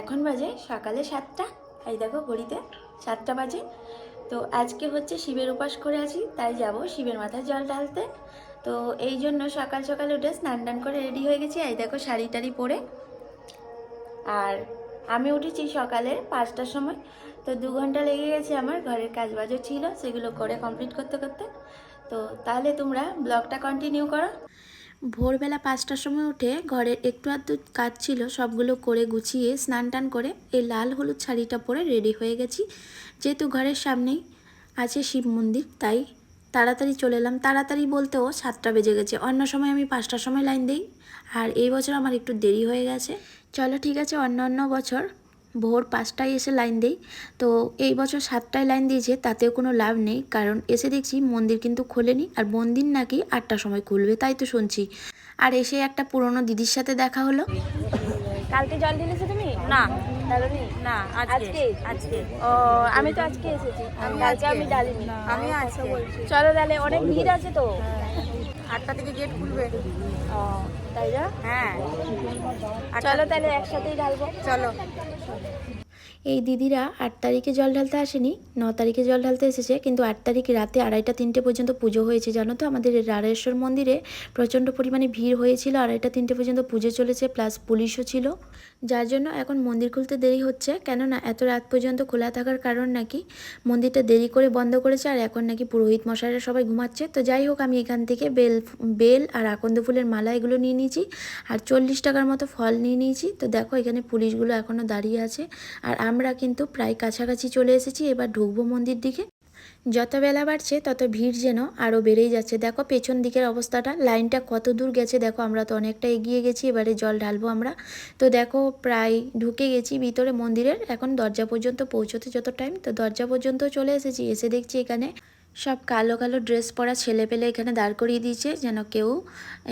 এখন বাজে সকালে সাতটা। এই দেখো ঘড়িতে সাতটা বাজে। তো আজকে হচ্ছে শিবের উপাস করে আছি, তাই যাব শিবের মাথায় জল ঢালতে। তো এই জন্য সকাল সকাল উঠে স্নান টান করে রেডি হয়ে গেছি, এই দেখো শাড়ি টাড়ি পরে। আর আমি উঠেছি সকালে পাঁচটার সময়। তো দু ঘণ্টা লেগে গেছে আমার, ঘরের কাজ বাজও ছিল, সেগুলো করে কমপ্লিট করতে করতে। তো তাহলে তোমরা ব্লগটা কন্টিনিউ করো। ভোরবেলা পাঁচটার সময় উঠে ঘরের একটু আধটু কাজ ছিল, সবগুলো করে গুছিয়ে স্নান টান করে এই লাল হলুদ শাড়িটা পরে রেডি হয়ে গেছি। যেহেতু ঘরের সামনেই আছে শিব মন্দির, তাই তাড়াতাড়ি চলে এলাম। তাড়াতাড়ি বলতেও সাতটা বেজে গেছে। অন্য সময় আমি পাঁচটার সময় লাইন দিই। আর এই বছর আমার একটু দেরি হয়ে গেছে। চলো ঠিক আছে, অন্য অন্য বছর ভোর পাঁচটায় এসে লাইন দেই। তো এই বছর সাতটায় লাইন দিয়েছে তাতেও কোনো লাভ নেই। কারণ এসে দেখছি মন্দির কিন্তু খোলেনি আর মন্দির নাকি আটটার সময় খুলবে তাই তো শুনছি। আর এসে একটা পুরনো দিদির সাথে দেখা হলো। কালকে জল ঢেলেছো তুমি? না। না আজকে? আজকে? ও আমি তো আজকে এসেছি। আমি কালকে। আমি ডালিনি আমি আজকে। চলো তাহলে অনেক ভিড় আছে তো। আটটা থেকে গেট খুলবে। ও তাই না? হ্যাঁ। চলো তাহলে একসাথেই ঢালবো। চলো। এই দিদিরা আট তারিখে জল ঢালতে আসেনি ন তারিখে জল ঢালতে এসেছে কিন্তু আট তারিখ রাতে আড়াইটা তিনটে পর্যন্ত পুজো হয়েছে জানো তো? আমাদের রাড়েশ্বর মন্দিরে প্রচণ্ড পরিমাণে ভিড় হয়েছিল আড়াইটা তিনটে পর্যন্ত পুজো চলেছে প্লাস পুলিশও ছিল। যার জন্য এখন মন্দির খুলতে দেরি হচ্ছে কেননা এত রাত পর্যন্ত খোলা থাকার কারণ নাকি মন্দিরটা দেরি করে বন্ধ করেছে আর এখন নাকি পুরোহিত মশাইরা সবাই ঘুমাচ্ছে। তো যাই হোক আমি এখান থেকে বেল বেল আর আকন্দ ফুলের মালা এগুলো নিয়ে নিয়েছি আর চল্লিশ টাকার মতো ফল নিয়ে নিয়েছি। তো দেখো এখানে পুলিশগুলো এখনও দাঁড়িয়ে আছে। আর আমরা কিন্তু প্রায় কাছাকাছি চলে এসেছি, এবার ঢুকবো মন্দির দিকে। যত বেলা বাড়ছে, তত ভিড় যেন আরও বেড়েই যাচ্ছে। দেখো পেছন দিকের অবস্থাটা, লাইনটা কত দূর গেছে, দেখো আমরা তো অনেকটা এগিয়ে গেছি, এবারে জল ঢালবো আমরা। তো দেখো প্রায় ঢুকে গেছি ভিতরে মন্দিরের। এখন দরজা পর্যন্ত পৌঁছতে যত টাইম তো দরজা পর্যন্ত চলে এসেছি। এসে দেখছি এখানে সব কালো কালো ড্রেস পরা ছেলে পেলে এখানে দাঁড় করিয়ে দিয়েছে, যেন কেউ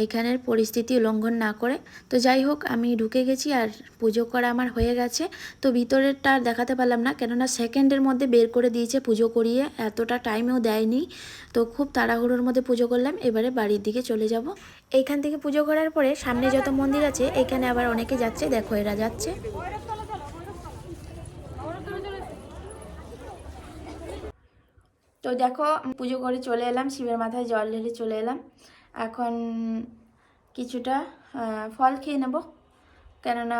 এখানের পরিস্থিতি উল্লঙ্ঘন না করে। তো যাই হোক, আমি ঢুকে গেছি আর পুজো করা আমার হয়ে গেছে। তো ভিতরেরটা আর দেখাতে পারলাম না, কেননা সেকেন্ডের মধ্যে বের করে দিয়েছে পুজো করিয়ে, এতটা টাইমেও দেয়নি। তো খুব তাড়াহুড়োর মধ্যে পুজো করলাম, এবারে বাড়ির দিকে চলে যাব। এইখান থেকে পুজো করার পরে সামনে যত মন্দির আছে, এখানে আবার অনেকে যাচ্ছে, দেখো এরা যাচ্ছে। তো দেখো পুজো করে চলে এলাম, শিবের মাথায় জল ঢেলে চলে এলাম। এখন কিছুটা ফল খেয়ে নেব। কেননা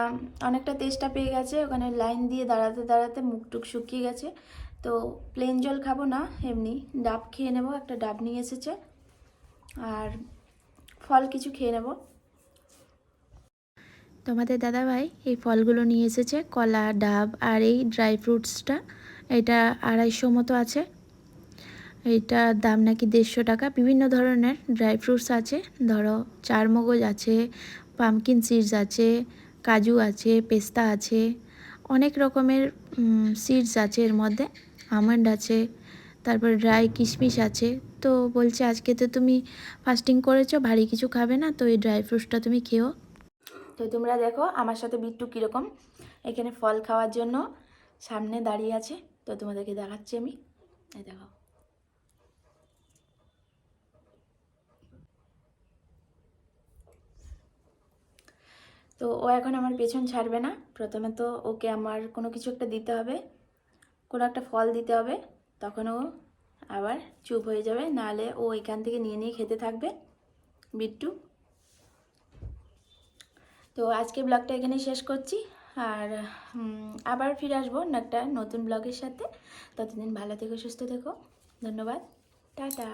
অনেকটা তেষ্টা পেয়ে গেছে, ওখানে লাইন দিয়ে দাঁড়াতে দাঁড়াতে মুখ টুক শুকিয়ে গেছে। তো প্লেন জল খাব না, এমনি ডাব খেয়ে নেব, একটা ডাব নিয়ে এসেছে। আর ফল কিছু খেয়ে নেব। তোমাদের দাদাভাই এই ফলগুলো নিয়ে এসেছে, কলা, ডাব আর এই ড্রাই ফ্রুটসটা। এটা আড়াইশো মতো আছে। এইটার দাম নাকি দেড়শো টাকা। বিভিন্ন ধরনের ড্রাই ফ্রুটস আছে। ধরো চারমগজ আছে পামকিন সিডস আছে, কাজু আছে, পেস্তা আছে, অনেক রকমের সিডস আছে এর মধ্যে। আমন্ড আছে, তারপর ড্রাই কিশমিশ আছে। তো বলছে আজকে তো তুমি ফাস্টিং করেছ, ভারী কিছু খাবে না, তো এই ড্রাই ফ্রুটসটা তুমি খেও। তো তোমরা দেখো আমার সাথে বিট্টু কীরকম। এখানে ফল খাওয়ার জন্য সামনে দাঁড়িয়ে আছে। তো তোমাদেরকে দেখাচ্ছি আমি। দেখো। তো ও এখন আমার পেছন ছাড়বে না। প্রথমে তো ওকে আমার কোনো কিছু একটা দিতে হবে, কোনো একটা ফল দিতে হবে, তখন ও আবার চুপ হয়ে যাবে। নাহলে ও এখান থেকে নিয়ে নিয়ে খেতে থাকবে, বিট্টু। তো আজকে ব্লগটা এখানেই শেষ করছি। আর আবার ফিরে আসব একটা নতুন ব্লগের সাথে। ততদিন ভালো থেকো, সুস্থ থেকো। ধন্যবাদ। টাটা।